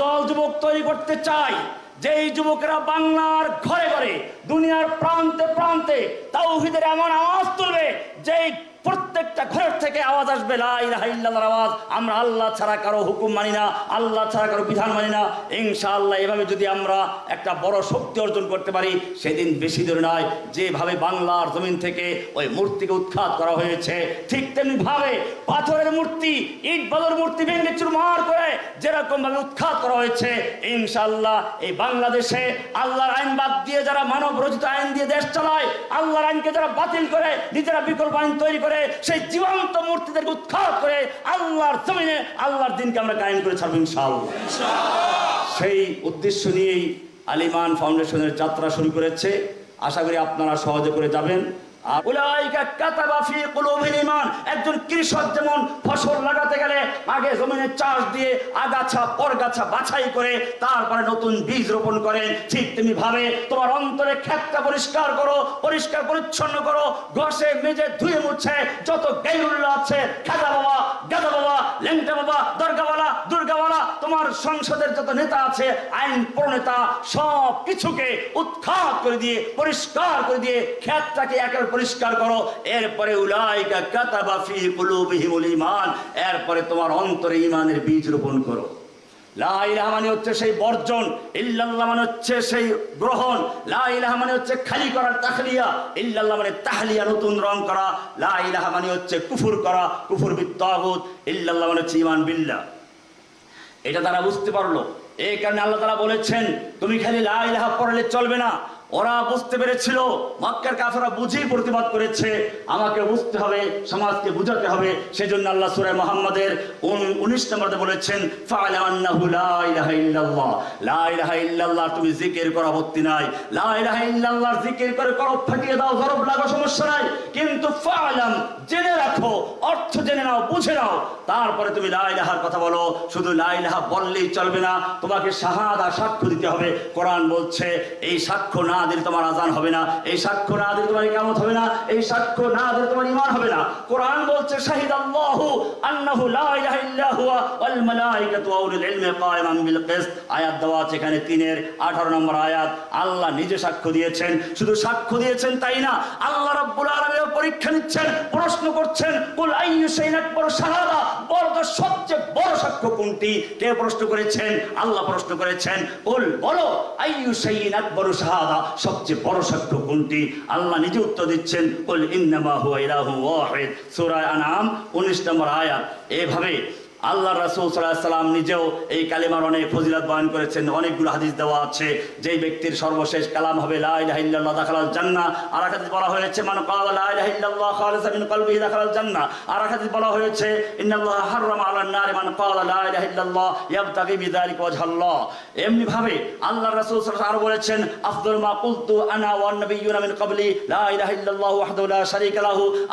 একদল যুবক তৈরি করতে চাই যেই যুবকেরা বাংলার ঘরে ঘরে দুনিয়ার প্রান্তে প্রান্তে তাওহিদের এমন আওয়াজ তুলবে, যেই প্রত্যেকটা ঘর থেকে আওয়াজ আসবে আওয়াজ। আমরা আল্লাহ ছাড়া কারও হুকুম মানি না, আল্লাহ ছাড়া কারও বিধান মানি না। ইনশাআল্লাহ এভাবে যদি আমরা একটা বড় শক্তি অর্জন করতে পারি, সেদিন বেশি দূরে নয়, যেভাবে বাংলার জমিন থেকে ওই মূর্তিকে উৎখাত করা হয়েছে, ঠিক তেমনি ভাবে পাথরের মূর্তি, ইট বালুর মূর্তি ভেঙে চুরমার করে যেরকম ভাবে উৎখাত করা হয়েছে, ইনশাআল্লাহ এই বাংলাদেশে আল্লাহর আইন বাদ দিয়ে যারা মানব রচিত আইন দিয়ে দেশ চালায়, আল্লাহর আইনকে যারা বাতিল করে, নিজেরা বিকল্প আইন তৈরি করে সেই জীবন্ত মূর্তিদেরকে উৎখাত করে আল্লাহর জমিনে আল্লাহর দিনকে আমরা কায়েম করে ছাড়বো ইনশাআল্লাহ। সেই উদ্দেশ্য নিয়েই আলিমান ফাউন্ডেশনের যাত্রা শুরু করেছে। আশা করি আপনারা সহজে করে যাবেন। একজন কৃষক যেমন ফসল লাগাতে গেলে আগে জমিনে চাষ দিয়ে আগাছা, পরগাছা বাছাই করে তারপরে নতুন বীজ রোপণ করে, ঠিক তেমনি ভাবে তোমার অন্তরে ক্ষেতটা পরিষ্কার করো, পরিষ্কার পরিচ্ছন্ন করো, ঘষে, মেজে, ধুয়ে, মুছে, যত গাইরুল্লাহ আছে, খাজা বাবা গাদা বাবা লেংটা বাবা দরগাওয়ালা দুর্গাওয়ালা তোমার সংসদের যত নেতা আছে, আইন প্রণেতা সব কিছুকে উৎখাত করে দিয়ে, পরিষ্কার করে দিয়ে ক্ষেতটাকে একেবারে পরিষ্কার করো। এরপরে উলাইকা কাতাবা ফি কুলুবিহিমুল ঈমান। এরপরে তোমার অন্তরে ঈমানের বীজ রোপণ করো। লা ইলাহা মানে হচ্ছে সেই বর্জন, ইল্লাল্লাহ মানে হচ্ছে সেই গ্রহণ। মানে হচ্ছে খালি করার তাহলিয়া। ইল্লাল্লাহ মানে তাহলিয়া, নতুন রং করা। মানে হচ্ছে কুফুর করা, কুফুর বিত্তাগুত ইল্লাল্লাহ মানে হচ্ছে বিল্লাহ। এটা তারা বুঝতে পারল। এই কারণে আল্লাহ তারা বলেছেন, তুমি খালি লা ইলাহা পড়লে চলবে না। ওরা বুঝতে পেরেছিল, মক্কার কাফেরা বুঝেই প্রতিবাদ করেছে, আমাকে বুঝতে হবে, সমাজকে বুঝাতে হবে, সেজন্য আল্লাহ সূরা মুহাম্মাদের উনিশ নম্বরে বলেছেন তুমি জিকির করা, আপত্তি নাই। লা ইলাহা ইল্লাল্লাহর জিকির করে করো ফাটিয়ে দাও গরব লাগো, সমস্যা নাই। কিন্তু ফা'লাম, জেনে রাখো, অর্থ জেনে নাও, বুঝে নাও। তারপরে তুমি লা ইলাহার কথা বলো, শুধু লা ইলাহা বললেই চলবে না, তোমাকে শাহাদা সাক্ষ্য দিতে হবে। কোরআন বলছে, এই সাক্ষ্য না দিলে তোমার আজান হবে না। এই সাক্ষ্য না দিলে তোমার ইকামত হবে না। এই সাক্ষ্য না দিলে তোমার ঈমান হবে না। কোরআন বলছে, শাহিদ আল্লাহু আন্নাহু লা ইলাহা ইল্লা হুয়া ওয়াল মালাইকাতু ওয়া উলুল ইলমি কায়িমান বিল কিসত। আয়াত দেওয়া আছে এখানে তিনের 18 নম্বর আয়াত। আল্লাহ নিজে সাক্ষ্য দিয়েছেন। শুধু সাক্ষ্য দিয়েছেন তাই না, আল্লাহ রাব্বুল আলামিন পরীক্ষা নিচ্ছেন, প্রশ্ন করছেন, কুল আইয়ু শাইইন আকবার শাহাদা? বড় সবচেয়ে বড় সাক্ষ্য কোনটি? কে প্রশ্ন করেছেন? আল্লাহ প্রশ্ন করেছেন বল বলো, আইয়ু সাইয়িন আকবর শাহাদা? সবচেয়ে বড় সাক্ষ্য কোনটি? আল্লাহ নিজে উত্তর দিচ্ছেন বল ইন্নামা হুয়া ইলাহু ওয়াহিদ। সূরা আনাম 19 নম্বর আয়াত। এভাবে আল্লাহ রাসূল আলাইহি সাল্লাম নিজেও এই কালেমার অনেক ফজিলাত বয়ন করেছেন, অনেকগুলো হাদিস দেওয়া আছে। যেই ব্যক্তির সর্বশেষ কালাম হবে, লা ইলাহা ইল্লাল্লাহ দাখালাল আর এক বলা হয়েছে, মান ক্বালা লা ইলাহা ইল্লাল্লাহ খালিসান মিন কলবিহি আর এক বলা হয়েছে মান এমনি ভাবে আল্লাহ রাসূল সাল্লাল্লাহু বলেছেন, আফদল মা আনা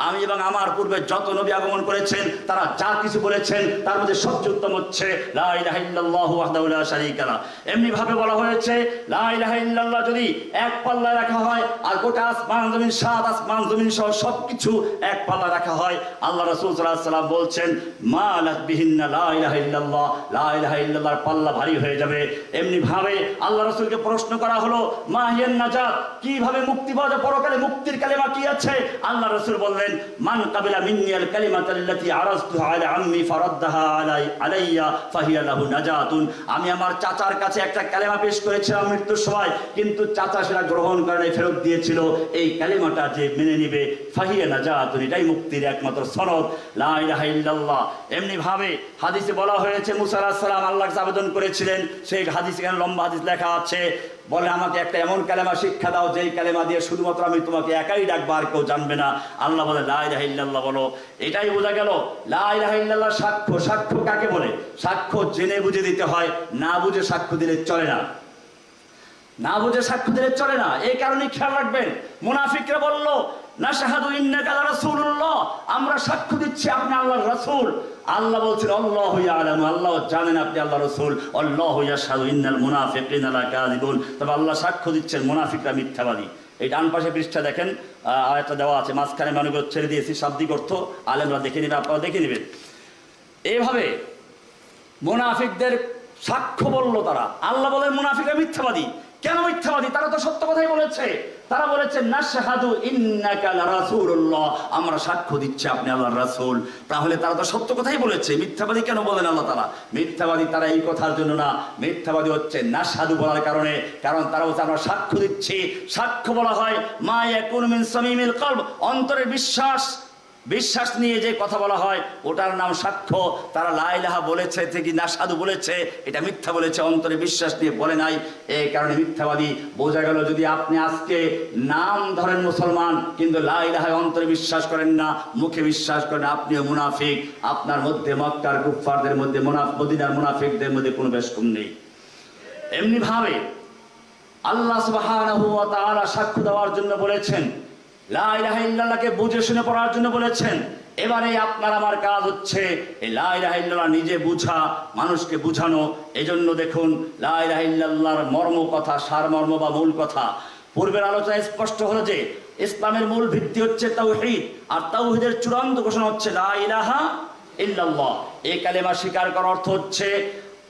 আমি এবং আমার পূর্বে যত নবী আগমন করেছেন, তারা যা কিছু বলেছেন, তার মধ্যে সবচেয়ে উত্তম হচ্ছে এমনি ভাবে বলা হয়েছে, লা ইলাহা ইল্লাল্লাহ যদি এক পাল্লায় রাখা হয়, আর গোটা আসমান, জমিন, সাত আসমান, জমিন সহ সবকিছু এক পাল্লায় রাখা হয়, আল্লাহ রাসূল সাল্লাম বলছেন, মা লাক বিহিন্না লা ইলাহা ইল্লাল্লাহ, লা ইলাহা ইল্লাল্লাহর পাল্লা ভারী হয়ে যাবে। এমনি ভাবে আল্লাহ রাসূলকে প্রশ্ন করা হলো, মা হিয়ান নাজাত, কীভাবে মুক্তি পাওয়া যায়? পরকালে মুক্তির কালেমা কি আছে? আল্লাহ রাসূল বললেন, মান কাবিলা মিন্নিয়াল কালিমাতাল্লাতী আরাজতুহা আলা আম্মি ফারাদ্দাহা। আলাই আলাইয়া ফাহিয়া নাজাতুন। আমি আমার চাচার কাছে একটা কালেমা পেশ করেছিলাম মৃত্যুর সময় কিন্তু চাচা সেটা গ্রহণ করে নাই, ফেরত দিয়েছিল। এই কালেমাটা যে মেনে নিবে ফাহিয়া নাজাতুন এটাই মুক্তির একমাত্র সনদ। লা ইলাহা ইল্লাল্লাহ। এমনি ভাবে হাদিসে বলা হয়েছে মুসা আলাইহিস সালাম আল্লাহর আবেদন করেছিলেন। সেই হাদিস এখানে লম্বা হাদিস লেখা আছে বলে আমাকে একটা এমন কালেমা শিক্ষা দাও, যেই কালেমা দিয়ে শুধুমাত্র আমি তোমাকে একাই ডাকবো আর কেউ জানবে না। আল্লাহ বলে লাই ইলাহা বলো। এটাই বোঝা গেল, লা ইলাহা ইল্লাল্লাহ সাক্ষ্য সাক্ষ্য কাকে বলে? সাক্ষ্য জেনে বুঝে দিতে হয়, না বুঝে সাক্ষ্য দিলে চলে না। না বুঝে সাক্ষ্য দিলে চলে না। এই কারণে খেয়াল রাখবেন, মুনাফিকরা বলল না শাহাদু ইন্নাকা রাসূলুল্লাহ আমরা সাক্ষ্য দিচ্ছি আপনি আল্লাহর রাসূল। আল্লাহ বলছেন, আল্লাহ আলাম আল্লাহ জানেন আপনি আল্লাহ রসুল। আল্লাহ ইয়াশহাদু ইন্নাল মুনাফিকিনা লাকাযিবুন তবে আল্লাহ সাক্ষ্য দিচ্ছেন মুনাফিকরা মিথ্যাবাদী। এই ডান পাশে পৃষ্ঠা দেখেন আয়াতটা দেওয়া আছে, মাঝখানে মানুষ ছেড়ে দিয়েছি, শাব্দিক অর্থ, আলেমরা দেখে নেবে, আপনারা দেখে নেবেন। এইভাবে মুনাফিকদের সাক্ষ্য বলল তারা। আল্লাহ বলেন মুনাফিকা মিথ্যাবাদী। কেন মিথ্যাবাদী? তারা তো সত্য কথাই বলেছে। তারা বলেছে, নাশহাদু ইন্নাকাল রাসূলুল্লাহ আমরা সাক্ষ্য দিচ্ছি আপনি আল্লাহর রাসূল। তাহলে তারা তো সত্য কথাই বলেছে। মিথ্যাবাদী কেন বলেন আল্লাহ তারা মিথ্যাবাদী তারা এই কথার জন্য না। মিথ্যাবাদী হচ্ছে না নাশহাদু বলার কারণে। কারণ তারা বলছে, আমরা সাক্ষ্য দিচ্ছি। সাক্ষ্য বলা হয়, মা ইয়াকুনু মিন সামিমিল কলব। অন্তরের বিশ্বাস বিশ্বাস নিয়ে যে কথা বলা হয়, ওটার নাম সাক্ষ্য। তারা লাইলাহা বলেছে থেকে না সাধু বলেছে, এটা মিথ্যা বলেছে, অন্তরে বিশ্বাস নিয়ে বলে নাই। এই কারণে মিথ্যাবাদী। বোঝা গেল, যদি আপনি আজকে নাম ধরেন মুসলমান, কিন্তু লাইলাহায় অন্তরে বিশ্বাস করেন না, মুখে বিশ্বাস করেন, আপনিও মুনাফিক। আপনার মধ্যে মক্কার কুফফারদের মধ্যে মদিনার মুনাফিকদের মধ্যে কোনো বেশ কম নেই এমনি ভাবে আল্লাহ সাক্ষ্য দেওয়ার জন্য বলেছেন লা ইলাহা বুঝে শুনে পড়ার জন্য বলেছেন। এবারে আপনার আমার কাজ হচ্ছে এই লা নিজে বুঝা, মানুষকে বুঝানো। এজন্য দেখুন, লা ইলাহা মর্ম কথা, সারমর্ম বা মূল কথা। পূর্বের আলোচনায় স্পষ্ট হলো যে, ইসলামের মূল ভিত্তি হচ্ছে তাওহীদ, আর তাওহীদের চূড়ান্ত ঘোষণা হচ্ছে লা ইলাহা ইল্লাল্লাহ। এই কালেমা স্বীকার করার অর্থ হচ্ছে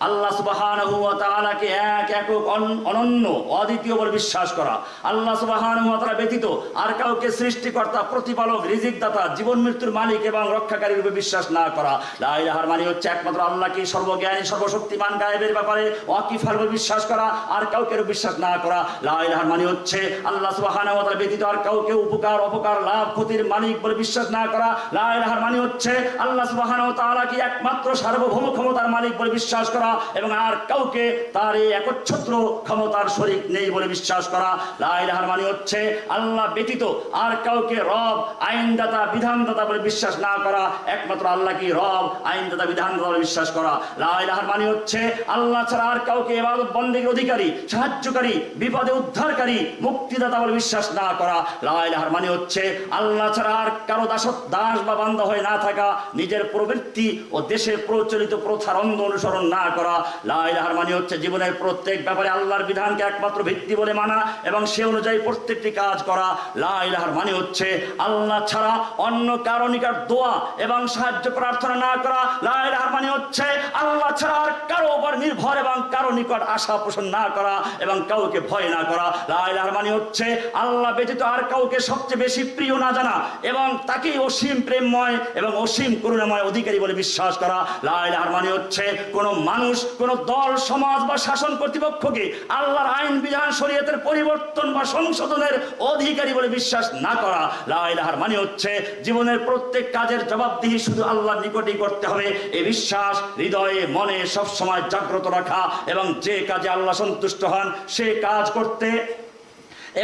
আল্লাহ সুবহানাহু ওয়া তাআলাকে এক, একক অনন্য, অদ্বিতীয় বলে বিশ্বাস করা। আল্লাহ সুবহানাহু ওয়া তাআলা ব্যতীত আর কাউকে সৃষ্টিকর্তা, প্রতিপালক রিজিক দাতা জীবন মৃত্যুর মালিক এবং রক্ষাকারী রূপে বিশ্বাস না করা। লা ইলাহার মানে হচ্ছে একমাত্র আল্লাহকে সর্বজ্ঞানী, সর্বশক্তিমান, গায়েবের ব্যাপারে ওয়াকিফার বলে বিশ্বাস করা, আর কাউকে বিশ্বাস না করা। লা ইলাহার মানে হচ্ছে আল্লাহ সুবহানাহু ওয়া তাআলা ব্যতীত আর কাউকে উপকার, অপকার, লাভ, ক্ষতির মালিক বলে বিশ্বাস না করা। লা ইলাহার মানে হচ্ছে আল্লাহ সুবহানাহু ওয়া তাআলাকে একমাত্র সার্বভৌম ক্ষমতার মালিক বলে বিশ্বাস করা। এবং আর কাউকে তার এই একচ্ছত্র ক্ষমতার শরীক নেই বলে বিশ্বাস করা। লা ইলাহার মানে হচ্ছে আল্লাহ ব্যতীত আর কাউকে রব, আইনদাতা, বিধানদাতা বলে বিশ্বাস না করা। একমাত্র আল্লাহকে রব, আইনদাতা, বিধানদাতা বলে বিশ্বাস করা। লা ইলাহার মানে হচ্ছে আল্লাহ ছাড়া আর কাউকে ইবাদত বন্দেগীর অধিকারী, সাহায্যকারী, বিপদে উদ্ধারকারী, মুক্তিদাতা বলে বিশ্বাস না করা। লা ইলাহার মানে হচ্ছে আল্লাহ ছাড়া আর কারও দাস দাস বা বান্ধা হয়ে না থাকা। নিজের প্রবৃত্তি ও দেশের প্রচলিত প্রথার অন্ধ অনুসরণ না করা। লা ইলাহার মানে হচ্ছে জীবনের প্রত্যেক ব্যাপারে আল্লাহর বিধানকে একমাত্র ভিত্তি বলে মানা এবং সে অনুযায়ী প্রত্যেকটি কাজ করা। লা ইলাহার মানে হচ্ছে আল্লাহ ছাড়া অন্য কারও নিকট দোয়া এবং সাহায্য প্রার্থনা না করা। লা ইলাহার মানে হচ্ছে আল্লাহ ছাড়া কারও উপর নির্ভর এবং কারও নিকট আশা পোষণ না করা এবং কাউকে ভয় না করা। লা ইলাহার মানে হচ্ছে আল্লাহ ব্যতীত আর কাউকে সবচেয়ে বেশি প্রিয় না জানা এবং তাকেই অসীম প্রেমময় এবং অসীম করুণাময় অধিকারী বলে বিশ্বাস করা। লা ইলাহার মানে হচ্ছে কোনো মানুষ কোন দল, সমাজ বা শাসন কর্তৃপক্ষকে আল্লাহর আইন, বিধান, শরীয়তের পরিবর্তন বা সংশোধনের অধিকারী বলে বিশ্বাস না করা। লা ইলাহার মানে হচ্ছে জীবনের প্রত্যেক কাজের জবাবদিহি শুধু আল্লাহর নিকটেই করতে হবে। এই বিশ্বাস হৃদয়ে, মনে সব সময় জাগ্রত রাখা এবং যে কাজে আল্লাহ সন্তুষ্ট হন, সে কাজ করতে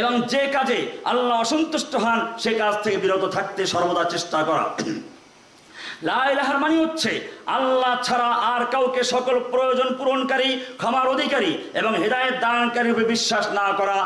এবং যে কাজে আল্লাহ অসন্তুষ্ট হন, সে কাজ থেকে বিরত থাকতে সর্বদা চেষ্টা করা। লাইলাহার মানে হচ্ছে আল্লাহ ছাড়া আর কাউকে সকল প্রয়োজন পূরণকারী, ক্ষমার অধিকারী এবং হৃদায়ত দানকারী রূপে বিশ্বাস না করা।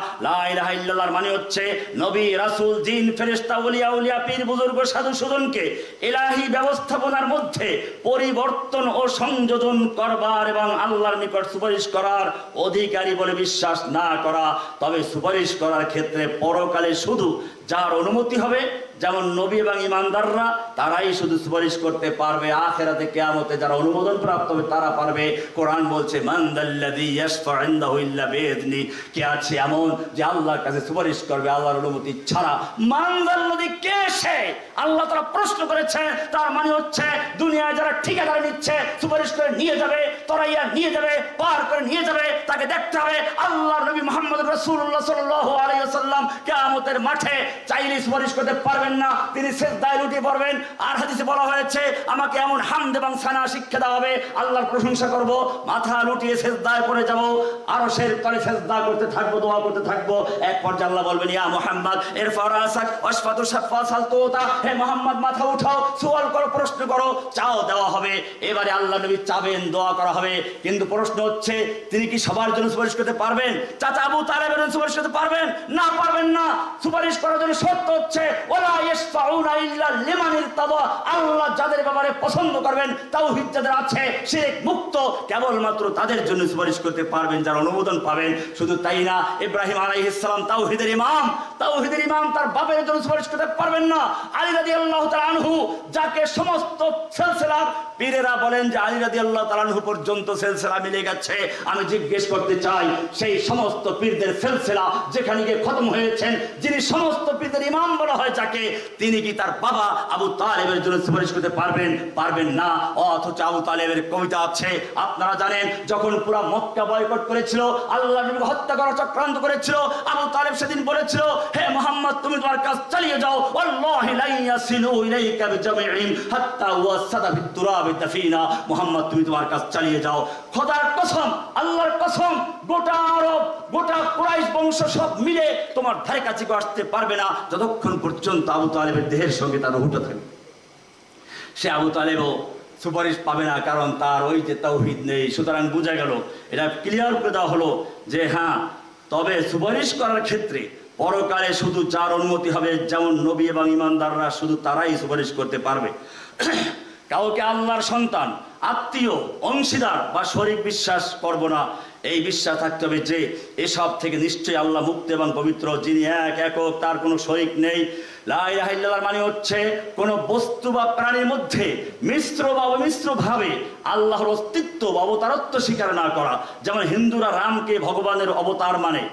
ইল্লাল্লাহর মানে হচ্ছে নবী, রাসূল, জিন, ফেরেশতা উলিয়া উলিয়া, পীর, বুজুর্গ, সাধু, সুজনকে ইলাহি ব্যবস্থাপনার মধ্যে পরিবর্তন ও সংযোজন করবার এবং আল্লাহর নিকট সুপারিশ করার অধিকারী বলে বিশ্বাস না করা। তবে সুপারিশ করার ক্ষেত্রে পরকালে শুধু যার অনুমতি হবে, যেমন নবী এবং ইমানদাররা, তারাই শুধু সুপারিশ করতে পারবে, আখেরাতে কেয়ামতে যারা অনুমোদন প্রাপ্ত হবে, তারা পারবে। কোরআন বলছে বিইذনি কে আছে এমন যে আল্লাহর কাছে সুপারিশ করবে, আল্লাহর অনুমতি ছাড়া? মান্দাল্লাযী কে সে? আল্লাহ তারা প্রশ্ন করেছে, তার মানে হচ্ছে, দুনিয়ায় যারা ঠিকাদারি নিচ্ছে, সুপারিশ করে নিয়ে যাবে, তরাইয়া নিয়ে যাবে, পার করে নিয়ে যাবে, তাকে দেখতে হবে। আল্লাহর নবী মুহাম্মদ রসুল্লাহ সাল্লাল্লাহু আলাইহি ওয়াসাল্লাম কিয়ামতের মাঠে চাইলে সুপারিশ করতে পারবেন না। তিনি সেজদায় লুটিয়ে পড়বেন। আর হাদিসে বলা হয়েছে, আমাকে এমন হামদ এবং সানা শিক্ষা দেওয়া হবে, আল্লাহর প্রশংসা করব, মাথা লুটিয়ে সেজদায় পড়ে যাব আরও সের তলে সেজদা করতে থাকব, দোয়া করতে থাকব। এক পর্যায়ে আল্লাহ বলবেন, ইয়া মুহাম্মদ এরপর আসাক অসফাতু সাফা সালতোতা। হে মুহাম্মদ, মাথা উঠাও সুয়াল করো, প্রশ্ন করো, চাও দেওয়া হবে। এবারে আল্লাহ নবী চাবেন, দোয়া করা হবে। কিন্তু প্রশ্ন হচ্ছে, তিনি কি সবার জন্য সুপারিশ করতে পারবেন? চাচা আবু জন্য সুপারিশ করতে পারবেন? না পারবেন না। সুপারিশ করার জন্য হচ্ছে ইল্লা লিমান ইরতাদা আল্লাহ যাদের ব্যাপারে পছন্দ করবেন তাওহীদ যাদের আছে শিরক মুক্ত কেবলমাত্র তাদের জন্য সুপারিশ করতে পারবেন, যারা অনুমোদন পাবেন। শুধু তাই না, ইব্রাহিম আলাইহিস সালাম তাওহীদের ইমাম। তাওহীদের ইমাম তার বাপের জন্য সুপারিশ করতে পারবেন না। আলী রাদিয়াল্লাহু তাআলা আনহু, যাকে সমস্ত সিলসিলার পীরেরা বলেন যে আলী রাদি আল্লাহ তালানহু পর্যন্ত সেলসেলা মিলে গেছে। আমি জিজ্ঞেস করতে চাই, সেই সমস্ত পীরদের সেলসেলা যেখানে গিয়ে খতম হয়েছেন, যিনি সমস্ত পীরদের ইমাম বলা হয় যাকে, তিনি কি তার বাবা আবু তালেবের জন্য সুপারিশ করতে পারবেন? পারবেন না। অথচ আবু তালেবের কবিতা আছে আপনারা জানেন, যখন পুরা মক্কা বয়কট করেছিল, আল্লাহ নবীকে হত্যা করার চক্রান্ত করেছিল, আবু তালেব সেদিন বলেছিল, হে মোহাম্মদ, তুমি তোমার কাজ চালিয়ে যাও। আল্লাহি লা ইয়াসিলু ইলাইকা বিজামিইহিম হাত্তা ওয়াসাদা দাফিনা মোহাম্মদ, তুমি তোমার কাজ চালিয়ে যাও। খোদার কসম, আল্লাহর কসম, গোটা আরব, গোটা কুরাইশ বংশ সব মিলে তোমার ধারে কাছে আসতে পারবে না। যতক্ষণ পর্যন্ত আবু তালেবের দেহের সঙ্গে তার হুটো থাকবে। সে আবু তালেবও সুপারিশ পাবে না, কারণ তার ওই যে তৌহিদ নেই। সুতরাং বোঝা গেল, এটা ক্লিয়ার করে দেওয়া হলো যে হ্যাঁ তবে সুপারিশ করার ক্ষেত্রে পরকালে শুধু যার অনুমতি হবে, যেমন নবী এবং ইমানদাররা শুধু তারাই সুপারিশ করতে পারবে। কাউকে আল্লাহর সন্তান, আত্মীয়, অংশীদার বা শরীর বিশ্বাস করব না, এই বিশ্বাস থাকতে হবে যে এসব থেকে নিশ্চয়ই আল্লাহ মুক্ত এবং পবিত্র, যিনি এক, একক, তার কোনো শরিক নেই। লাইলাহিল্লাহর মানে হচ্ছে কোনো বস্তু বা প্রাণীর মধ্যে মিশ্র বা অমিশ্র ভাবে আল্লাহর অস্তিত্ব বা অবতারত্ব স্বীকার না করা। যেমন হিন্দুরা রামকে ভগবানের অবতার মানে।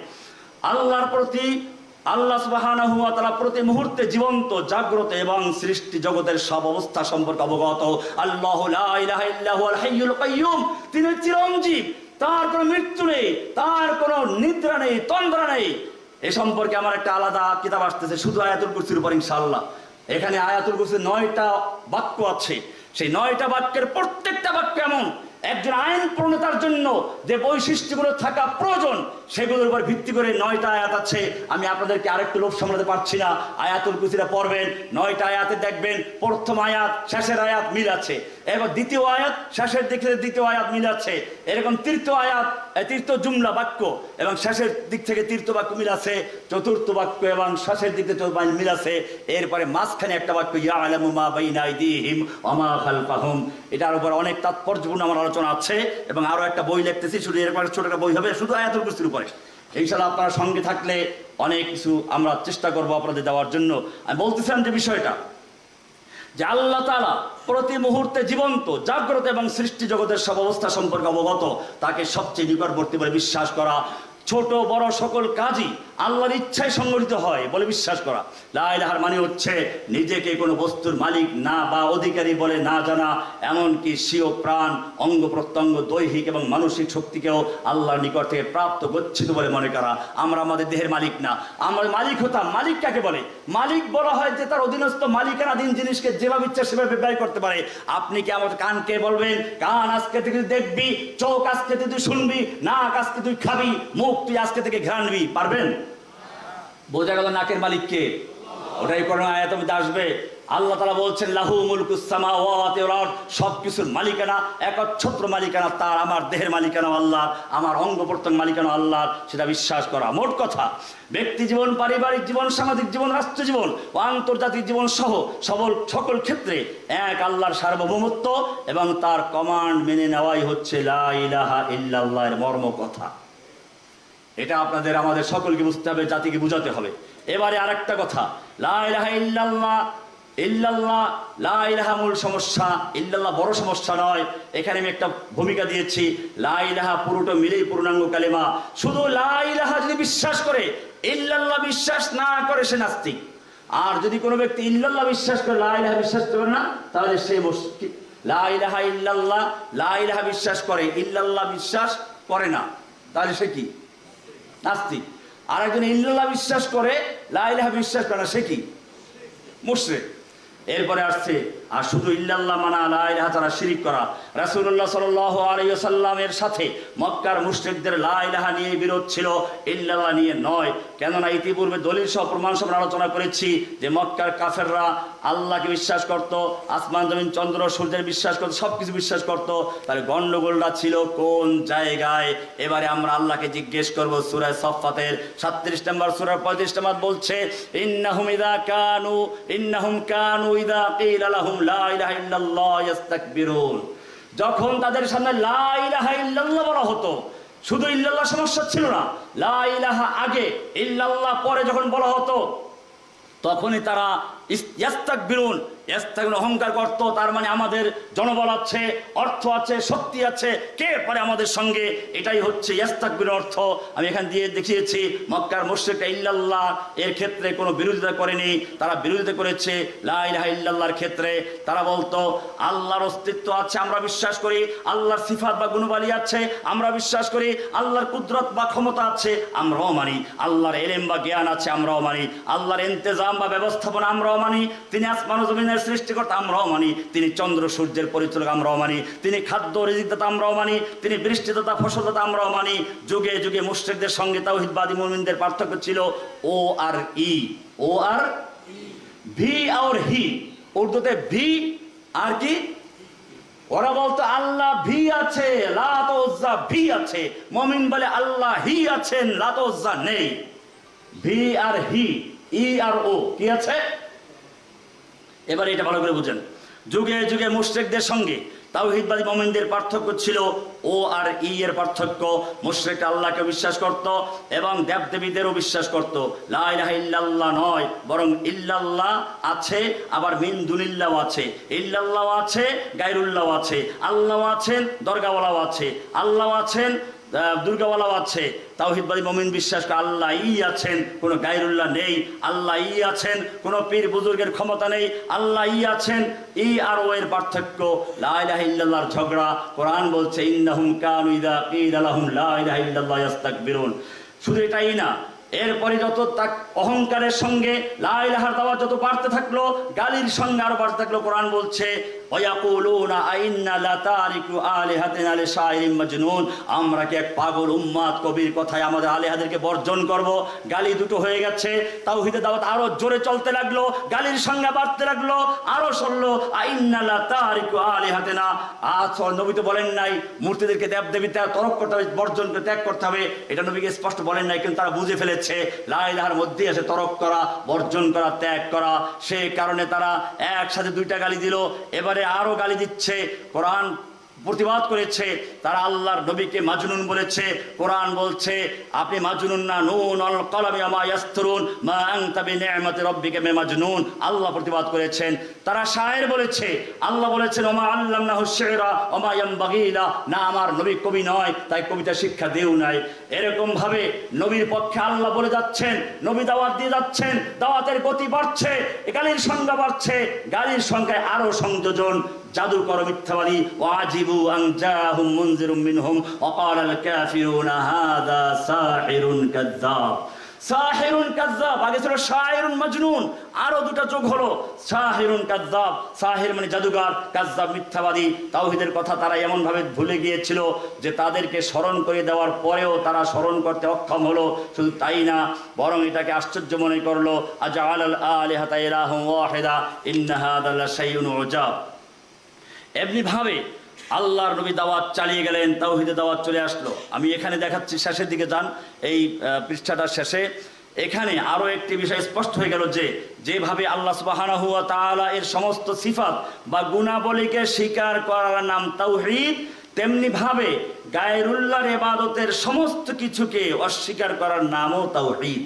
আল্লাহর প্রতি, আল্লাহ সুবহানাহু ওয়া তাআলা প্রতি মুহূর্তে জীবন্ত, জাগ্রত এবং সৃষ্টি জগতের সব অবস্থা সম্পর্কে অবগত। আল্লাহ তিনি চিরঞ্জীব। তার কোনো মৃত্যু নেই, তার কোনো নিদ্রা নেই, তন্দ্রা নেই। এ সম্পর্কে আমার একটা আলাদা কিতাব আসতেছে, শুধু আয়াতুল কুরসির উপর ইনশাল্লাহ এখানে আয়াতুল কুরসির নয়টা বাক্য আছে। সেই নয়টা বাক্যের প্রত্যেকটা বাক্য এমন একজন আইন প্রণেতার জন্য যে বৈশিষ্ট্যগুলো থাকা প্রয়োজন, সেগুলোর উপর ভিত্তি করে নয়টা আয়াত আছে। আমি আপনাদেরকে আরেকটু লোভ সামলাতে পারছি না। আয়াতুল কুসিরা পড়বেন, নয়টা আয়াতে দেখবেন, প্রথম আয়াত, শেষের আয়াত মিল আছে। এবার দ্বিতীয় আয়াত, শেষের দিক থেকে দ্বিতীয় আয়াত মিল আছে। এরকম তৃতীয় আয়াত তৃতীয় জুমলা বাক্য, এবং শেষের দিক থেকে তৃতীয় বাক্য মিল আছে, চতুর্থ বাক্য এবং শেষের দিক থেকে মিল আছে। এরপরে মাঝখানে একটা বাক্য ইয়া আলামু মা বাইনা আইদিহিম ওয়া মা খালফাহুম। এটার উপর অনেক তাৎপর্যপূর্ণ আমার আলোচনা আছে এবং আরও একটা বই লিখতেছি, শুধু এরপর ছোট একটা বই হবে, শুধু আয়াতুল কুরসির উপরে। ইনশাআল্লাহ আপনারা সঙ্গে থাকলে অনেক কিছু আমরা চেষ্টা করব আপনাদের দেওয়ার জন্য। আমি বলতেছিলাম যে বিষয়টা, যে আল্লাহ তালা প্রতি মুহূর্তে জীবন্ত, জাগ্রত এবং সৃষ্টি জগতের সব অবস্থা সম্পর্কে অবগত, তাকে সবচেয়ে নিকটবর্তী বলে বিশ্বাস করা ছোট বড় সকল কাজই আল্লাহর ইচ্ছায় সংগঠিত হয় বলে বিশ্বাস করা। লাইলাহার মানে হচ্ছে নিজেকে কোনো বস্তুর মালিক না বা অধিকারী বলে না জানা, এমনকি স্বীয় প্রাণ, অঙ্গ প্রত্যঙ্গ, দৈহিক এবং মানসিক শক্তিকেও আল্লাহর নিকট থেকে প্রাপ্ত গচ্ছিত বলে মনে করা। আমরা আমাদের দেহের মালিক না। আমরা মালিক হতাম। মালিক কাকে বলে? মালিক বলা হয় যে তার অধীনস্থ মালিকানাধীন জিনিসকে যেভাবে ইচ্ছা সেভাবে ব্যয় করতে পারে। আপনি কি আমাদের কানকে বলবেন? কান আজকে থেকে দেখবি, চোখ আজকে তুই শুনবি, নাক আজকে তুই খাবি, মুখ তুই আজকে থেকে ঘ্রাণবি, পারবেন? বোঝা গেল নাকের মালিককে ওটাই কোনো আয়াত আসবে। আল্লাহ তালা বলছেন, লাহু মুলকুসামা সব কিছুর মালিকানা, একচ্ছত্র মালিকানা তার, আমার দেহের মালিকানা আল্লাহ আমার অঙ্গ প্রত্যঙ্গ মালিকানা আল্লাহ সেটা বিশ্বাস করা মোট কথা। ব্যক্তি জীবন, পারিবারিক জীবন, সামাজিক জীবন, রাষ্ট্র জীবন ও আন্তর্জাতিক জীবন সহ সবল সকল ক্ষেত্রে এক আল্লাহর সার্বভৌমত্ব এবং তার কমান্ড মেনে নেওয়াই হচ্ছে লা ইলাহা ইল্লাল্লাহর মর্ম কথা। এটা আপনাদের আমাদের সকলকে বুঝতে হবে, জাতিকে বুঝাতে হবে। এবারে আরেকটা কথা, লা ইলাহা ইল্লাল্লাহ ইল্লাল্লাহ, লা ইলাহা মূল সমস্যা, ইল্লাল্লাহ বড় সমস্যা নয়। এখানে আমি একটা ভূমিকা দিয়েছি, লা ইলাহা পুরোটা মিলেই পূর্ণাঙ্গ কালেমা। শুধু লা ইলাহা যদি বিশ্বাস করে, ইল্লাল্লাহ বিশ্বাস না করে সে নাস্তিক। আর যদি কোনো ব্যক্তি ইল্লাল্লাহ বিশ্বাস করে, লা ইলাহা বিশ্বাস করে না, তাহলে সে মুশরিক। লা ইলাহা ইল্লাল্লাহ, লা ইলাহা বিশ্বাস করে, ইল্লাল্লাহ বিশ্বাস করে না। তাহলে সে কি? নাস্তিক। আর একজন ইল্লাল্লাহ বিশ্বাস করে লাইলাহা বিশ্বাস করে না, সে কি? মুশ্রেক। এরপরে আসছে আর শুধু ইল্লাল্লাহ মানা লাইলাহা তারা শিরিক করা। রাসূলুল্লাহ সাল্লাল্লাহু আলাইহি ওয়াসাল্লামের সাথে মক্কার মুশরিকদের লাইলাহা নিয়ে বিরোধ ছিল, ইল্লাল্লাহ নিয়ে নয়। কেননা ইতিপূর্বে দলিল সহ প্রমাণ সহ আলোচনা করেছি যে মক্কার কাফেররা আল্লাহকে বিশ্বাস করত, আসমান, জমিন, চন্দ্র, সূর্যের বিশ্বাস করত সব কিছু বিশ্বাস করত। তাহলে গন্ডগোলটা ছিল কোন জায়গায়? এবারে আমরা আল্লাহকে জিজ্ঞেস করব সূরায় সফাতের সাতত্রিশ নম্বর সূরার পঁয়ত্রিশ নম্বর বলছে, ইন্নাহুম ইদা কানু, ইন্নাহুম কানু ইদা কিলা লাহুম যখন তাদের সামনে লা ইলাহা ইল্লাল্লাহ বলা হতো, শুধু ইল্লাল্লাহ সমস্যা ছিল না, লা ইলাহা আগে, ইল্লাল্লাহ পরে যখন বলা হতো, তখনই তারা ইয়াস্তাকবিরুন এস্তাগুন অহংকার করত, তার মানে আমাদের জনবল আছে, অর্থ আছে, শক্তি আছে, কে পারে আমাদের সঙ্গে? এটাই হচ্ছে ইয়াস্তাকবির অর্থ। আমি এখান দিয়ে দেখিয়েছি, মক্কার মুশ্রিকা ইল্লাল্লাহ এর ক্ষেত্রে কোনো বিরোধিতা করেনি। তারা বিরোধিতা করেছে লা ইলাহা ইল্লাল্লাহর ক্ষেত্রে। তারা বলতো, আল্লাহর অস্তিত্ব আছে, আমরা বিশ্বাস করি, আল্লাহর সিফাত বা গুণবালী আছে, আমরা বিশ্বাস করি, আল্লাহর কুদরত বা ক্ষমতা আছে, আমরাও মানি। আল্লাহর এলেম বা জ্ঞান আছে, আমরাও মানি। আল্লাহর ইন্তেজাম বা ব্যবস্থাপনা আমরাও মানি। তিনি আসমান ও জমিনের সৃষ্টিকর্তা আমরাও মানি তিনি চন্দ্র সূর্যের পরিচালক আমরাও মানি তিনি খাদ্য রিজিকদাতা আমরাও মানি তিনি বৃষ্টিদাতা ফসলদাতা আমরাও মানি যুগে যুগে মুশ্রিকদের সঙ্গে তাওহিদবাদী মুমিনদের পার্থক্য ছিল ও আর ই। ও আর ভি আর হি। উর্দুতে ভি আর কি? ওরা বলতো, আল্লাহ ভি আছে লাত ওজ্জা ভি আছে। মমিন বলে, আল্লাহ হি আছেন লাত ওজ্জা নেই। ভি আর হি, ই আর ও, কি আছে? এবার এটা ভালো করে বুঝেন। যুগে যুগে মুশরিকদের সঙ্গে তাওহিদবাদী মোমিনদের পার্থক্য ছিল ও আর ই এর পার্থক্য। মুশরিক আল্লাহকে বিশ্বাস করত এবং দেবদেবীদেরও বিশ্বাস করত। লা ইলাহা ইল্লাল্লাহ নয়, বরং ইল্লাল্লাহ আছে, আবার মিন দুনিল্লাহ আছে। ইল্লাল্লাহ আছে গাইরুল্লাহ আছে। আল্লাহ আছেন, দরগাওয়ালাও আছে। আল্লাহ আছেন দুর্গাওয়ালাও আছে। তাওহিদবাদী মমিন বিশ্বাস আল্লাহ ই আছেন, কোনো গায়রুল্লাহ নেই আল্লাহ ই আছেন, কোনো পীর বুজুর্গের ক্ষমতা নেই আল্লাহ ই আছেন। ই আর ও এর পার্থক্য, লা ইলাহা ঝগড়া, কোরআন বলছে, ইন্নাহুম কানু ইদা কিলা লাহুম লা ইলাহা ইল্লাল্লাহ ইয়াস্তাকবিরুন। শুধু এটাই না, এরপরে যত তাক অহংকারের সঙ্গে লা ইলাহার দাওয়া যত বাড়তে থাকল, গালির সঙ্গে আরও বাড়তে থাকল, কোরআন বলছে আমরা কি এক পাগল উম্মাদ কবির কথায় আমাদের আলিহাদেরকে বর্জন করব? গালি দুটো হয়ে গেছে তাও তাওহীদের দাওয়াত আরও জোরে চলতে লাগল, গালির সংখ্যা বাড়তে লাগল, আরও চলল আইন্না লাতারিকু আলিহাতিনা? আজ নবী তো বলেন নাই, মূর্তিদেরকে দেব দেবীতে তরক করতে হবে, বর্জন ত্যাগ করতে হবে। এটা নবীকে স্পষ্ট বলেন নাই, কিন্তু তারা বুঝে ফেলেছে লাইলাহার মধ্যে আছে তরক করা, বর্জন করা, ত্যাগ করা। সে কারণে তারা একসাথে দুইটা গালি দিল। এবারে আরও গালি দিচ্ছে, কোরআন প্রতিবাদ করেছে, তারা আল্লাহর নবীকে মাজনুন বলেছে, কোরআন বলছে, আপনি মাজনুন না, নুন অল কলমে আমা ইয়াস্তরুন, মা আনতা বিনিআমাতি রাব্বিকা বিমাজনুন আল্লাহ প্রতিবাদ করেছেন। তারা শায়ের বলেছে, আল্লাহ বলেছেন, ওমা আল্লামনাহু শিরা ওমা ইয়ামবাগিলা না, আমার নবী কবি নয়, তাই কবিতা শিক্ষা দেও নাই। এরকম ভাবে নবীর পক্ষে আল্লাহ বলে যাচ্ছেন, নবী দাওয়াত দিয়ে যাচ্ছেন, দাওয়াতের গতি বাড়ছে গালির সংখ্যা বাড়ছে গালির সংখ্যায় আরও সংযোজন। জাদুকর মিথ্যাবাদী, ওয়াজিবু আন জাহুম মুনজিরুম মিনহুম ওয়া আল কাফিরুনা হাদা সাহিরুন কাযযাব সাহিরুন কাযযাব আগে ছিল শায়রুন মাজনুন, আরও দুটো যোগ হলো। সাহিরুন কাযযাব সাহির মানে জাদুকর কাযযাব মিথ্যাবাদী। তাওহীদের কথা তারা এমন ভাবে ভুলে গিয়েছিল যে তাদেরকে স্মরণ করে দেওয়ার পরেও তারা স্মরণ করতে অক্ষম হলো। শুধু তাই না, বরং এটাকে আশ্চর্য মনে করল আজআল আল আলিহাতা ইলাহুম ওয়াহিদা, ইন্না হাদা লাশাইউন উজাব। এমনি ভাবে আল্লাহর নবী দাওয়াত চালিয়ে গেলেন, তাওহিদে দাওয়াত চলে আসলো। আমি এখানে দেখাচ্ছি, শেষের দিকে যান, এই পৃষ্ঠাটার শেষে। এখানে আরও একটি বিষয় স্পষ্ট হয়ে গেল যে, যেভাবে আল্লাহ সুবহানাহু ওয়া তাআলা এর সমস্ত সিফাত বা গুণাবলীকে স্বীকার করার নাম তাওহীদ, তেমনি ভাবে গায়রুল্লাহর ইবাদতের সমস্ত কিছুকে অস্বীকার করার নামও তাওহীদ।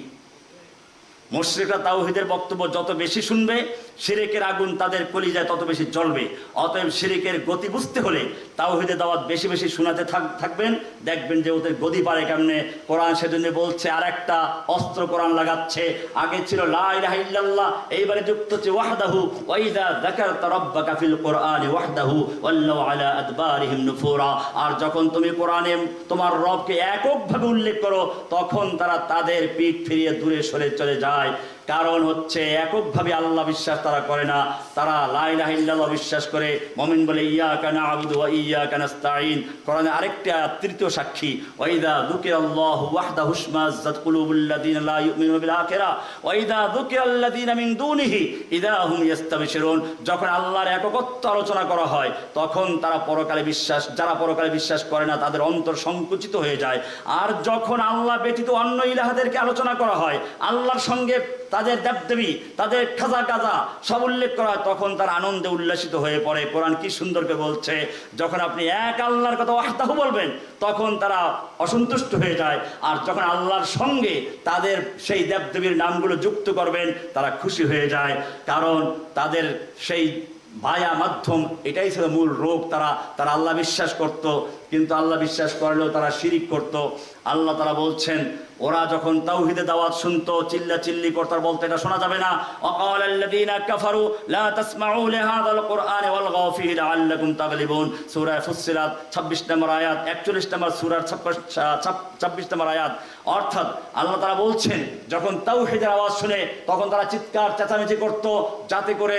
মুশ্রিকরা তাওহিদের বক্তব্য যত বেশি শুনবে সিরেকের আগুন তাদের কলিজায় তত বেশি জ্বলবে। অতএব সিরেকের গতি বুঝতে হলে তাওহিদের দাওয়াত বেশি বেশি শোনাতে থাক- থাকবেন। দেখবেন যে ওদের গদি পারে কেমনে কোরআন সেজন্য বলছে আর একটা অস্ত্র কোরআন লাগাচ্ছে। আগে ছিল লা ইলাহা এইবারে যুক্ত হচ্ছে ওয়াহদাহু ওয়াইদা যাকারতা রাব্বাকা ফিল কোরআনি ওয়াহদাহু আলা আর যখন তুমি কোরআনে তোমার রবকে এককভাবে উল্লেখ করো, তখন তারা তাদের পিঠ ফিরিয়ে দূরে সরে চলে যায়। কারণ হচ্ছে এককভাবে আল্লাহ বিশ্বাস তারা করে না। তারা লাইলাহ ইল্লাল্লাহ বিশ্বাস করে। মমিন বলে ইয়া কানা আবুদু ওয়া ইয়া কানাস্তাইন কোরআনে আরেকটি তৃতীয় সাক্ষী ওয়াইদা যুকিরাল্লাহু ওয়াহদাহু ইশমাযাত কুলুবুল্লাযিনা লা ইউমিনুনা বিল আখিরা। ওয়াইদা যুকিরাল্লাযিনা মিন দুনিহি ইদা হুম ইস্তাবশিরুন যখন আল্লাহর এককত্ব আলোচনা করা হয়, তখন তারা পরকালে বিশ্বাস, যারা পরকালে বিশ্বাস করে না, তাদের অন্তর সংকুচিত হয়ে যায়। আর যখন আল্লাহ ব্যতীত অন্য ইলাহাদেরকে আলোচনা করা হয়, আল্লাহর সঙ্গে তাদের দেবদেবী, তাদের খাজা কাজা সব উল্লেখ করা হয়, তখন তার আনন্দে উল্লাসিত হয়ে পড়ে। কোরআন কি সুন্দরকে বলছে, যখন আপনি এক আল্লাহর কথা ওয়াহদাহু বলবেন, তখন তারা অসন্তুষ্ট হয়ে যায়। আর যখন আল্লাহর সঙ্গে তাদের সেই দেবদেবীর নামগুলো যুক্ত করবেন, তারা খুশি হয়ে যায়। কারণ তাদের সেই ভায়া মাধ্যম, এটাই ছিল মূল রোগ। তারা তারা আল্লাহ বিশ্বাস করত, কিন্তু আল্লাহ বিশ্বাস করলেও তারা শিরিক করত। আল্লাহ তারা বলছেন ওরা যখন তাওহিদে দাওয়াত শুনতো, চিল্লা চিল্লি করতো আর বলতো, এটা শোনা যাবে না। অকাল আল্লাযীনা কাফারু, লা তাসমাউ লিহাযাল কুরআনি ওয়ালগাউ ফীহি লাআল্লাকুম তাগলিবুন। সূরা ফুসসিলাত 26 নম্বর আয়াত 41 নম্বর সূরার 26 নম্বর আয়াত। অর্থাৎ আল্লাহ তারা বলছেন, যখন তাওহিদের আওয়াজ শুনে, তখন তারা চিৎকার, চেঁচামেচি করত, যাতে করে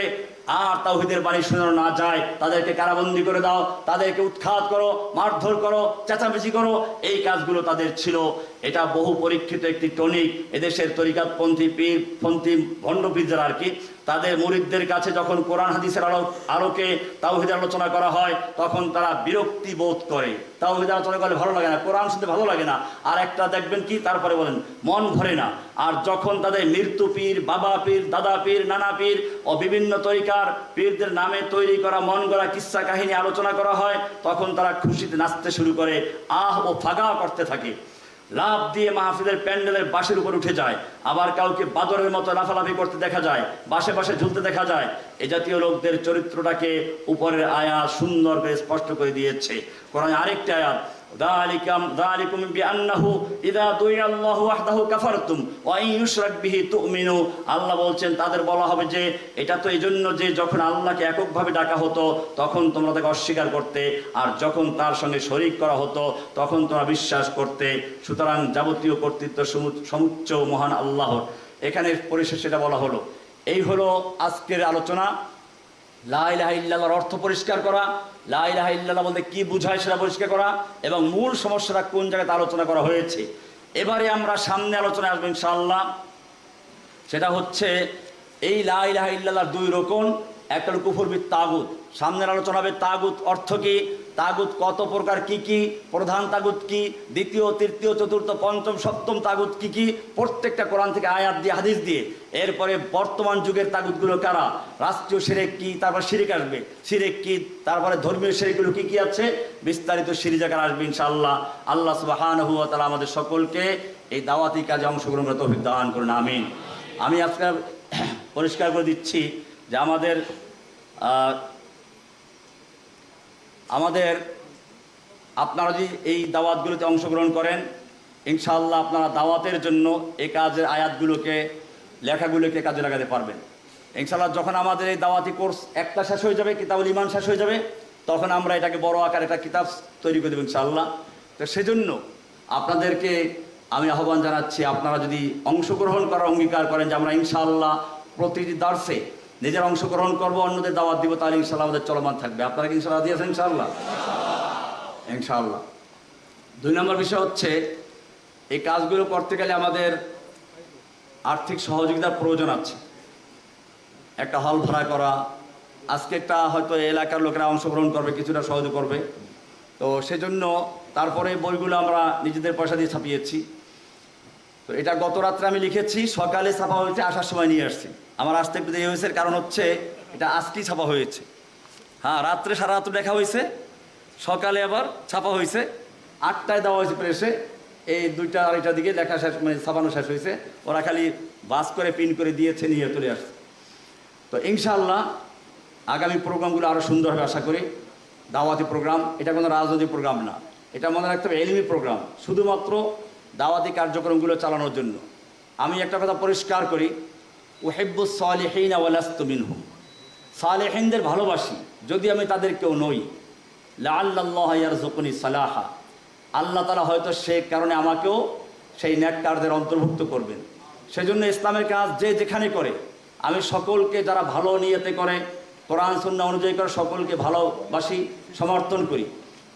আর তাওহিদের বাণী শোনানো না যায়। তাদেরকে কারাবন্দি করে দাও, তাদেরকে উৎখাত করো, মারধর করো, চেঁচামেচি করো। এই কাজগুলো তাদের ছিল। এটা বহু পরীক্ষিত একটি টনিক। এদেশের তরিকাতপন্থী পীর, পন্থী ভণ্ডপীর যারা আর কি, তাদের মুরিদদের কাছে যখন কোরআন, হাদিসের আলো আলোকে তাওহিদের আলোচনা করা হয়, তখন তারা বিরক্তি বোধ করে। তাওহিদের আলোচনা করলে ভালো লাগে না, কোরআন শুনতে ভালো লাগে না। আর একটা দেখবেন কি, তারপরে বলেন, মন ভরে না। আর যখন তাদের মৃত্যু পীর, বাবা পীর, দাদা পীর, নানা পীর, ও বিভিন্ন তরিকার পীরদের নামে তৈরি করা মন গড়া কিস্সা কাহিনী আলোচনা করা হয়, তখন তারা খুশিতে নাচতে শুরু করে, আহ ও ফাগা করতে থাকে। লাভ দিয়ে মাহফিলের প্যান্ডেলের বাঁশের উপর উঠে যায়। আবার কাউকে বাদরের মতো লাফালাফি করতে দেখা যায়, বাসে বাসে ঝুলতে দেখা যায়। এ জাতীয় লোকদের চরিত্রটাকে উপরের আয়াত সুন্দর করে স্পষ্ট করে দিয়েছে। কোরআন আরেকটি আয়াত ذلكم ذلكم بأنه إذا دعي الله وحده كفرتم وإن يشرك به تؤمنوا আল্লাহ বলছেন তাদের বলা হবে যে এটা তো এই জন্য যে যখন আল্লাহকে এককভাবে ডাকা হতো তখন তোমরা তাকে অস্বীকার করতে আর যখন তার সঙ্গে শরিক করা হতো তখন তোমরা বিশ্বাস করতে সুতরাং যাবতীয় কর্তৃত্ব সমু- সমুচ্চ মহান আল্লাহর এখানে পরিশেষে এটা বলা হলো এই হলো আজকের আলোচনা লাইলাহা ইল্লাল্লাহর অর্থ পরিষ্কার করা লাইলাহা ইল্লাল্লাহ বলতে কি বোঝায় সেটা পরিষ্কার করা এবং মূল সমস্যাটা কোন জায়গাতে আলোচনা করা হয়েছে। এবারে আমরা সামনে আলোচনায় আসব ইনশাআল্লাহ। সেটা হচ্ছে এই লাইলাহা ইল্লাল্লাহর দুই রকম, একটা হলো কুফুরবিদ তাগুত। সামনের আলোচনা হবে তাগুত অর্থ কি? তাগুত কত প্রকার কি কি? প্রধান তাগুত কি? দ্বিতীয়, তৃতীয়, চতুর্থ, পঞ্চম, সপ্তম তাগুত কি কি? প্রত্যেকটা কোরআন থেকে আয়াত দিয়ে, হাদিস দিয়ে। এরপরে বর্তমান যুগের তাগুতগুলো কারা? রাষ্ট্রীয় সিরেক কি? তারপর সিরিক আসবে। সিরেক কি? তারপরে ধর্মীয় সিরিকগুলো কি কি আছে? বিস্তারিত সিরি জায়গায় আসবে ইনশাআল্লাহ। আল্লাহ সুবহানাহু ওয়া তাআলা আমাদের সকলকে এই দাওয়াতি কাজে অংশগ্রহণ করে তৌফিক দান করুন, আমিন। আমি আজকে পরিষ্কার করে দিচ্ছি যে আমাদের আমাদের, আপনারা যদি এই দাওয়াতগুলোতে অংশগ্রহণ করেন, ইনশাআল্লাহ আপনারা দাওয়াতের জন্য এই কাজের আয়াতগুলোকে, লেখাগুলোকে কাজে লাগাতে পারবেন। ইনশাআল্লাহ যখন আমাদের এই দাওয়াতি কোর্স একটা শেষ হয়ে যাবে, কিতাবুল ইমান শেষ হয়ে যাবে, তখন আমরা এটাকে বড় আকার একটা কিতাব তৈরি করে দেবো ইনশাআল্লাহ। তো সেজন্য আপনাদেরকে আমি আহ্বান জানাচ্ছি, আপনারা যদি অংশগ্রহণ করার অঙ্গীকার করেন যে আমরা ইনশাআল্লাহ প্রতিটি দার্সে নিজের অংশগ্রহণ করব, অন্যদের দাওয়াত দিব, তাহলে ইনশাল্লাহ আমাদের চলমান থাকবে। আপনারা কি ইনশাআল্লাহ দিয়েছেন ইনশাল্লাহ ইনশাআল্লাহ। দুই নম্বর বিষয় হচ্ছে, এই কাজগুলো করতে গেলে আমাদের আর্থিক সহযোগিতার প্রয়োজন আছে। একটা হল ভাড়া করা, আজকে একটা হয়তো এলাকার লোকেরা অংশগ্রহণ করবে, কিছুটা সহযোগ করবে। তো সেজন্য তারপরে বইগুলো আমরা নিজেদের পয়সা দিয়ে ছাপিয়েছি। তো এটা গত রাত্রে আমি লিখেছি, সকালে ছাপা হয়েছে, আসার সময় নিয়ে আসছি। আমার আসতে একটু দেরি হয়েছে কারণ হচ্ছে এটা আজকেই ছাপা হয়েছে। হ্যাঁ রাত্রে সারা রাত্র লেখা হয়েছে, সকালে আবার ছাপা হয়েছে, আটটায় দেওয়া হয়েছে প্রেসে, এই দুইটা আড়াইটার দিকে লেখা শেষ মানে ছাপানো শেষ হয়েছে, ওরা খালি বাস করে, প্রিন্ট করে দিয়েছে, নিয়ে চলে আসছে। তো ইনশাল্লাহ আগামী প্রোগ্রামগুলো আরও সুন্দর হবে আশা করি, দাওয়াতি প্রোগ্রাম, এটা কোনো রাজনৈতিক প্রোগ্রাম না, এটা মনে রাখতে হবে এলিমি প্রোগ্রাম, শুধুমাত্র দাওয়াতি কার্যক্রমগুলো চালানোর জন্য। আমি একটা কথা পরিষ্কার করি ওহেব্বু সালেহিন আওয়ালাস্ত মিনহুম। সালেহিনদের ভালোবাসি, যদি আমি তাদের কেউ নই। লাল্লাহ ইয়ারজুকুনি সালাহা। আল্লাহ তালা হয়তো সে কারণে আমাকেও সেই নেককারদের অন্তর্ভুক্ত করবেন। সেজন্য ইসলামের কাজ যে যেখানে করে, আমি সকলকে যারা ভালো নিয়েতে করে, কোরআন সুন্না অনুযায়ী করে সকলকে ভালোবাসি, সমর্থন করি।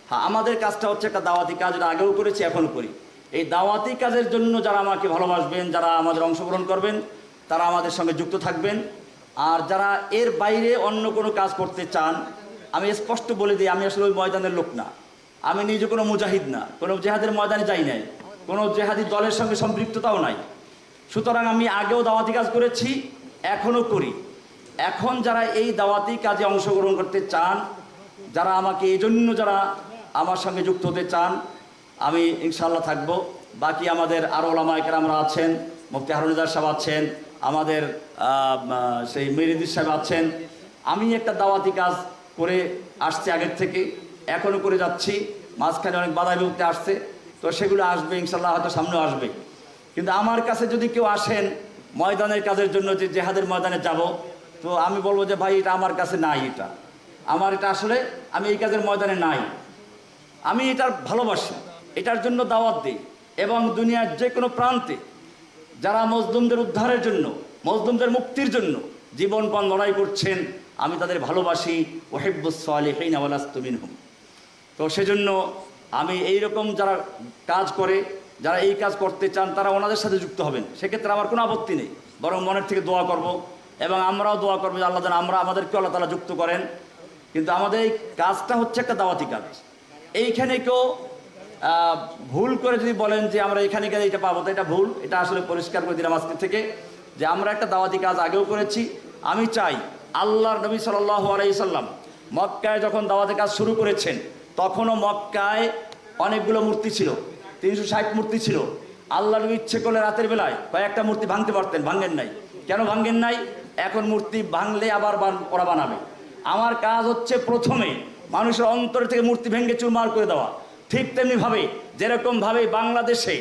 হ্যাঁ আমাদের কাজটা হচ্ছে একটা দাওয়াতি কাজ আগেও করেছি, এখনও করি। এই দাওয়াতি কাজের জন্য যারা আমাকে ভালোবাসবেন, যারা আমাদের অংশগ্রহণ করবেন, তারা আমাদের সঙ্গে যুক্ত থাকবেন। আর যারা এর বাইরে অন্য কোনো কাজ করতে চান, আমি স্পষ্ট বলে দিই, আমি আসলে ওই ময়দানের লোক না। আমি নিজে কোনো মুজাহিদ না, কোনো জেহাদের ময়দানে যাই নাই, কোনো জেহাদি দলের সঙ্গে সম্পৃক্ততাও নাই। সুতরাং আমি আগেও দাওয়াতি কাজ করেছি, এখনও করি। এখন যারা এই দাওয়াতি কাজে অংশগ্রহণ করতে চান, যারা আমাকে এই জন্য যারা আমার সঙ্গে যুক্ত হতে চান আমি ইনশাল্লাহ থাকব। বাকি আমাদের আরও আমরা আছেন, মুফতি হারুনিদার সাহেব আছেন, আমাদের সেই মেরিদির সাহেব আছেন। আমি একটা দাওয়াতি কাজ করে আসছি আগের থেকে, এখনও করে যাচ্ছি, মাঝখানে অনেক বাধা বিপত্তি আসছে, তো সেগুলো আসবে ইনশাল্লাহ হয়তো সামনেও আসবে। কিন্তু আমার কাছে যদি কেউ আসেন ময়দানের কাজের জন্য, যে জেহাদের ময়দানে যাব, তো আমি বলব যে, ভাই, এটা আমার কাছে নাই এটা। আমার এটা আসলে, আমি এই কাজের ময়দানে নাই। আমি এটার ভালোবাসি। এটার জন্য দাওয়াত দিই। এবং দুনিয়ার যে কোনো প্রান্তে যারা মজলুমদের উদ্ধারের জন্য, মজলুমদের মুক্তির জন্য জীবন জীবনপণ লড়াই করছেন, আমি তাদের ভালোবাসি। ওহেব্বুসালিহিন হুম তো সেজন্য আমি এই রকম যারা কাজ করে, যারা এই কাজ করতে চান, তারা ওনাদের সাথে যুক্ত হবেন। সেক্ষেত্রে আমার কোনো আপত্তি নেই। বরং মনের থেকে দোয়া করব এবং আমরাও দোয়া করব যে আল্লাহ যেন আমরা আমাদেরকে আল্লাহ তালা যুক্ত করেন। কিন্তু আমাদের এই কাজটা হচ্ছে একটা দাওয়াতি কাজ। এইখানে কেউ ভুল করে যদি বলেন যে আমরা এখানে গেলে এটা পাবো, তো এটা ভুল। এটা আসলে পরিষ্কার করে দিলাম আজকে থেকে যে আমরা একটা দাওয়াতি কাজ আগেও করেছি। আমি চাই আল্লাহর নবী সাল্লাহ আলাইসাল্লাম মক্কায় যখন দাওয়াতি কাজ শুরু করেছেন, তখনও মক্কায় অনেকগুলো মূর্তি ছিল, তিনশো ষাট মূর্তি ছিল। আল্লাহ নবী ইচ্ছে করলে রাতের বেলায় কয়েকটা মূর্তি ভাঙতে পারতেন, ভাঙেন নাই। কেন ভাঙেন নাই? এখন মূর্তি ভাঙলে আবার ওরা বানাবে। আমার কাজ হচ্ছে প্রথমে মানুষের অন্তর থেকে মূর্তি ভেঙে চুরমার করে দেওয়া। ঠিক তেমনি ভাবে যেরকম ভাবে বাংলাদেশে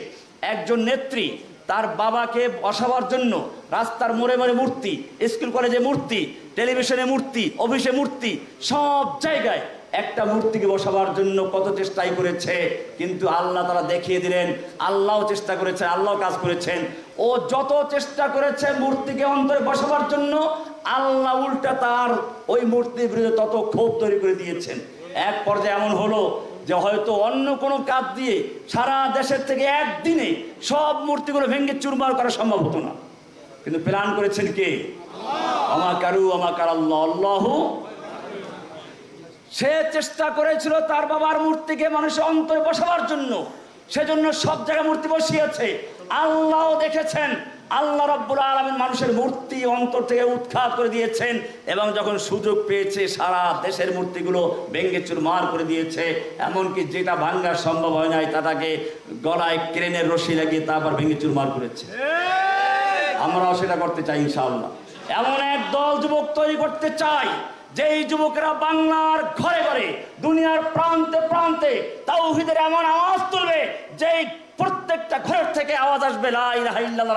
একজন নেত্রী তার বাবাকে বসাবার জন্য রাস্তার মোড়ে মোড়ে মূর্তি, স্কুল কলেজে মূর্তি, টেলিভিশনে মূর্তি, অফিসে মূর্তি, সব জায়গায় একটা মূর্তিকে বসাবার জন্য কত চেষ্টাই করেছে। কিন্তু আল্লাহ তারা দেখিয়ে দিলেন, আল্লাহও চেষ্টা করেছে আল্লাহ কাজ করেছেন। ও যত চেষ্টা করেছে মূর্তিকে অন্তরে বসাবার জন্য, আল্লাহ উল্টা তার ওই মূর্তির বিরুদ্ধে তত ক্ষোভ তৈরি করে দিয়েছেন। এক পর্যায়ে এমন হলো যে হয়তো অন্য কোনো কাজ দিয়ে সারা দেশের থেকে একদিনে সব মূর্তিগুলো ভেঙে চুরমার করা সম্ভব হতো না। কিন্তু প্ল্যান করেছেন কে? আমাকারু আমাকার আল্লাহ। আল্লাহ সে চেষ্টা করেছিল তার বাবার মূর্তিকে মানুষের অন্তরে বসাবার জন্য। সেজন্য সব জায়গায় মূর্তি বসিয়েছে। আল্লাহ দেখেছেন। আল্লাহ রব্বুল আলমিন মানুষের মূর্তি অন্তর থেকে উৎখাত করে দিয়েছেন এবং যখন সুযোগ পেয়েছে সারা দেশের মূর্তিগুলো ভেঙ্গে চুরমার করে দিয়েছে এমনকি যেটা ভাঙ্গা সম্ভব হয় নাই তাটাকে গলায় ক্রেনের রশি লাগিয়ে তারপর ভেঙে চুরমার করেছে। আমরাও সেটা করতে চাই ইনশাআল্লাহ। এমন এক দল যুবক তৈরি করতে চাই যেই যুবকেরা বাংলার ঘরে ঘরে দুনিয়ার প্রান্তে প্রান্তে তাওহীদের এমন আওয়াজ তুলবে যেই প্রত্যেকটা ঘরের থেকে আওয়াজ আসবে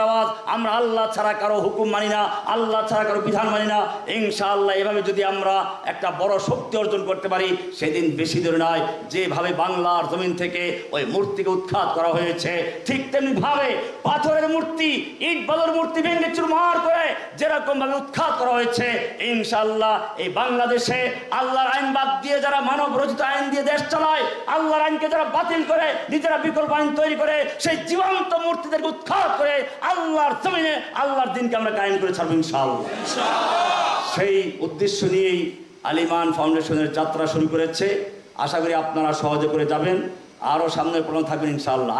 আওয়াজ। আমরা আল্লাহ ছাড়া কারও হুকুম মানি না, আল্লাহ ছাড়া কারও বিধান মানি না। ইনশাআল্লাহ এভাবে যদি আমরা একটা বড় শক্তি অর্জন করতে পারি, সেদিন বেশি দূরে নয়, যেভাবে বাংলার জমিন থেকে ওই মূর্তিকে উৎখাত করা হয়েছে, ঠিক তেমনি ভাবে পাথরের মূর্তি, ইট বালুর মূর্তি ভেঙে চুরমার করে যেরকম ভাবে উৎখাত করা হয়েছে, ইনশাআল্লাহ এই বাংলাদেশে আল্লাহর আইন বাদ দিয়ে যারা মানব রচিত আইন দিয়ে দেশ চালায়, আল্লাহর আইনকে যারা বাতিল করে, নিজেরা বিকল্প আইন তৈরি করে সেই জীবন্ত মূর্তিদেরকে উৎখাত করে আল্লাহর জমিনে আল্লাহর দিনকে আমরা কায়েম করে ছাড়বো ইনশাআল্লাহ। সেই উদ্দেশ্য নিয়েই আলিমান ফাউন্ডেশনের যাত্রা শুরু করেছে। আশা করি আপনারা সহজে করে যাবেন। আরও সামনে প্রণয় থাকবেন ইনশাল্লাহ